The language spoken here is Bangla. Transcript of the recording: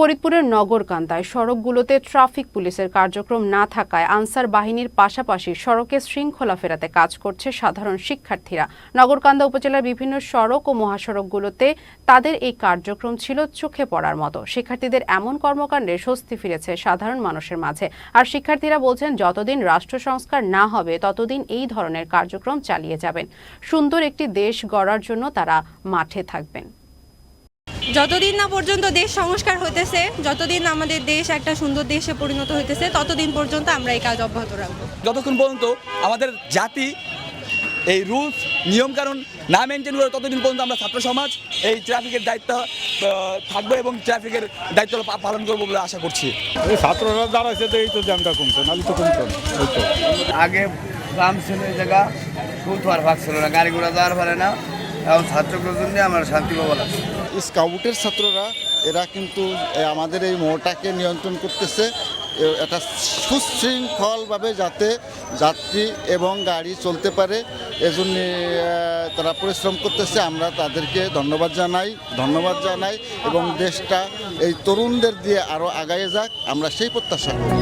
ফরিদপুরের নগরকান্দায় সড়কগুলোতে ট্রাফিক পুলিশের কার্যক্রম না থাকায় আনসার বাহিনীর পাশাপাশি সড়কে শৃঙ্খলা ফেরাতে কাজ করছে সাধারণ শিক্ষার্থীরা। নগরকান্দা উপজেলার বিভিন্ন সড়ক ও মহাসড়কগুলোতে তাদের এই কার্যক্রম ছিল চোখে পড়ার মতো। শিক্ষার্থীদের এমন কর্মকাণ্ডে স্বস্তি ফিরেছে সাধারণ মানুষের মাঝে। আর শিক্ষার্থীরা বলছেন, যতদিন রাষ্ট্র সংস্কার না হবে, ততদিন এই ধরনের কার্যক্রম চালিয়ে যাবেন। সুন্দর একটি দেশ গড়ার জন্য তারা মাঠে থাকবেন। যতদিন না পর্যন্ত দেশ সংস্কার হতেছে যতদিন আমাদের দেশ একটা সুন্দর দেশে পরিণত হইতেছে ততদিন পর্যন্ত আমরা এই কাজ অব্যাহত রাখব। যতক্ষণ পর্যন্ত আমাদের জাতি এই রুলস নিয়মকানুন না মেনটেন করে ততদিন পর্যন্ত আমরা ছাত্র সমাজ এই ট্রাফিকের দায়িত্ব থাকব এবং ট্রাফিকের দায়িত্ব পালন করব বলে আশা করছি। এই ছাত্ররা দাঁড়াইছে তো এই তো জ্যামটা কমছে নাহলে তো তো। আগে গ্রাম ছিল এই জায়গা খুব আর ভাগ ছিল না গাড়ি ঘোড়া যাওয়ার পারে না। এখন ছাত্রদের জন্য আমরা শান্তি পাবো লাগছে স্কাউটের ছাত্ররা, এরা কিন্তু আমাদের এই মোড়টাকে নিয়ন্ত্রণ করতেছে। এটা সুশৃঙ্খলভাবে যাতে যাত্রী এবং গাড়ি চলতে পারে। এজন্য তারা পরিশ্রম করতেছে। আমরা তাদেরকে ধন্যবাদ জানাই ধন্যবাদ জানাই এবং দেশটা এই তরুণদের দিয়ে আরও আগায় যাক। আমরা সেই প্রত্যাশা করি।